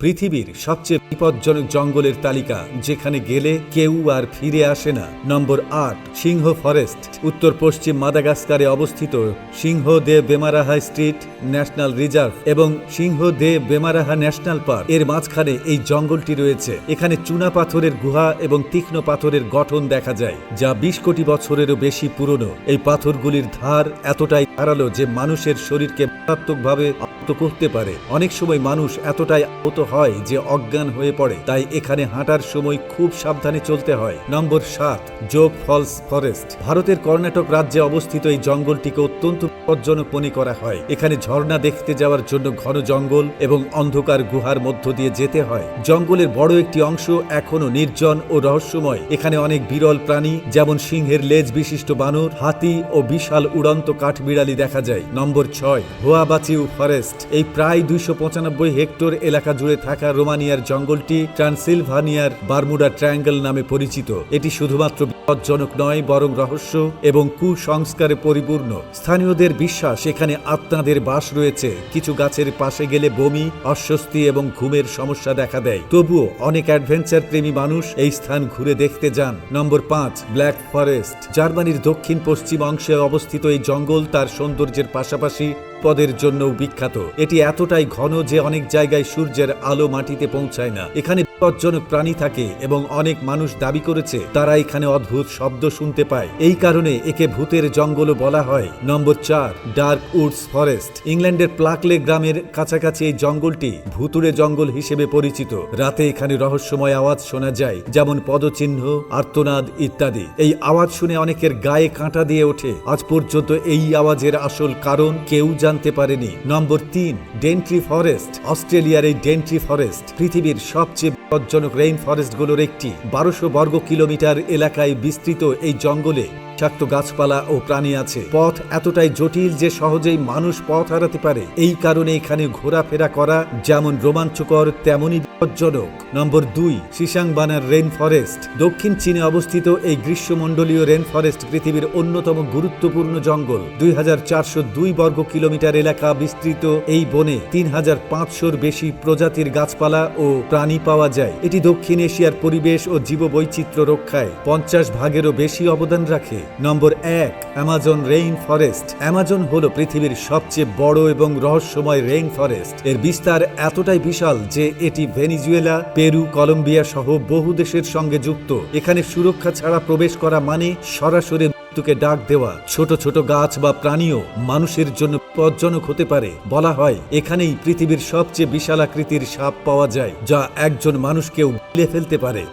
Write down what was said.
পৃথিবীর সবচেয়ে বিপজ্জনক জঙ্গলের তালিকা, যেখানে গেলে কেউ আর ফিরে আসে না। নম্বর আট, সিংহ ফরেস্ট, উত্তর পশ্চিম মাদাগাস্কারে অবস্থিত Tsingy de Bemaraha strict national reserve এবং সিংহ দে বেমারাহা ন্যাশনাল পার্ক। এর মাঝখানে এই জঙ্গলটি রয়েছে। এখানে চুনা পাথরের গুহা এবং তীক্ষ্ণ পাথরের গঠন দেখা যায়, যা বিশ কোটি বছরেরও বেশি পুরনো। এই পাথরগুলির ধার এতটাই ধারালো যে মানুষের শরীরকে মারাত্মকভাবে আহত করতে পারে। অনেক সময় মানুষ এতটাই আহত হয় যে অজ্ঞান হয়ে পড়ে। তাই এখানে হাঁটার সময় খুব সাবধানে চলতে হয়। নম্বর সাত যোগ ফলস ফরেস্ট। ভারতের কর্ণাটক রাজ্যে অবস্থিত এই জঙ্গলটিকে অত্যন্ত বিপজ্জনক মনে করা হয়। এখানে ঝর্ণা দেখতে যাওয়ার জন্য ঘন জঙ্গল এবং অন্ধকার গুহার মধ্য দিয়ে যেতে হয়। জঙ্গলের বড় একটি অংশ এখনও নির্জন ও রহস্যময়। এখানে অনেক বিরল প্রাণী, যেমন সিংহের লেজ বিশিষ্ট বানর, হাতি ও বিশাল উড়ন্ত কাঠবিড়ালি দেখা যায়। নম্বর ছয়, হোয়াবাচিউ ফরেস্ট। এই প্রায় দুইশো পঁচানব্বই হেক্টর এলাকা জুড়ে থাকা রোমানিয়ার জঙ্গলটি ট্রান্সিলভানিয়ার বারমুডা ট্রায়াঙ্গেল নামে পরিচিত। এটি শুধুমাত্র বিপজ্জনক নয়, বরং রহস্য এবং কুসংস্কারে পরিপূর্ণ। স্থানীয়দের বিশ্বাস, এখানে আত্মাদের বাস রয়েছে। কিছু গাছের পাশে গেলে বমি, অস্বস্তি এবং ঘুমের সমস্যা দেখা দেয়। তবুও অনেক অ্যাডভেঞ্চার প্রেমী মানুষ এই স্থান ঘুরে দেখতে যান। নম্বর পাঁচ, ব্ল্যাক ফরেস্ট। জার্মানির দক্ষিণ পশ্চিম অংশে অবস্থিত এই জঙ্গল তার সৌন্দর্যের পাশাপাশি পদের জন্যও বিখ্যাত। এটি এতটাই ঘন যে অনেক জায়গায় সূর্যের আলো মাটিতে পৌঁছায় না। এখানে বিপজ্জনক প্রাণী থাকে এবং অনেক মানুষ দাবি করেছে, তারা এখানে অদ্ভুত শব্দ শুনতে পায়। এই কারণে একে ভূতের জঙ্গলও বলা হয়। নম্বর চার, ডার্ক উডস ফরেস্ট। ইংল্যান্ডের প্লাকলে গ্রামের কাছাকাছি এই জঙ্গলটি ভুতুড়ে জঙ্গল হিসেবে পরিচিত। রাতে এখানে রহস্যময় আওয়াজ শোনা যায়, যেমন পদচিহ্ন, আর্তনাদ ইত্যাদি। এই আওয়াজ শুনে অনেকের গায়ে কাঁটা দিয়ে ওঠে। আজ পর্যন্ত এই আওয়াজের আসল কারণ কেউ জানতে পারেনি। নম্বর তিন, ডেন্ট্রি ফরেস্ট। অস্ট্রেলিয়ার এই ডেন্ট্রি ফরেস্ট পৃথিবীর সবচেয়ে বিপজ্জনক রেইন ফরেস্টগুলোর একটি। বারোশো বর্গ কিলোমিটার এলাকায় বিস্তৃত এই জঙ্গলে বিষাক্ত গাছপালা ও প্রাণী আছে। পথ এতটাই জটিল যে সহজেই মানুষ পথ হারাতে পারে। এই কারণে এখানে ঘোরাফেরা করা যেমন রোমাঞ্চকর, তেমনই বিপজ্জনক। নম্বর দুই সিসাংবানার রেন ফরেস্ট। দক্ষিণ চীনে অবস্থিত এই গ্রীষ্মমণ্ডলীয় রেন ফরেস্ট পৃথিবীর অন্যতম গুরুত্বপূর্ণ জঙ্গল। দুই হাজার চারশো দুই বর্গ কিলোমিটার এলাকা বিস্তৃত। এই বনে তিন হাজার পাঁচশোর বেশি প্রজাতির গাছপালা ও প্রাণী পাওয়া যায়। এটি দক্ষিণ এশিয়ার পরিবেশ ও জীববৈচিত্র্য রক্ষায় পঞ্চাশ ভাগেরও বেশি অবদান রাখে। নম্বর এক অ্যামাজন রেইন ফরেস্ট অ্যামাজন হল পৃথিবীর সবচেয়ে বড় এবং রহস্যময় রেইন ফরেস্ট এর বিস্তার এতটাই বিশাল যে এটি ভেনিজুয়েলা, পেরু, কলম্বিয়া সহ বহু দেশের সঙ্গে যুক্ত। এখানে সুরক্ষা ছাড়া প্রবেশ করা মানে সরাসরি মৃত্যুকে ডাক দেওয়া। ছোট ছোট গাছ বা প্রাণীও মানুষের জন্য বিপজ্জনক হতে পারে বলা হয়। এখানেই পৃথিবীর সবচেয়ে বিশাল আকৃতির সাপ পাওয়া যায়, যা একজন মানুষকেও গিলে ফেলতে পারে।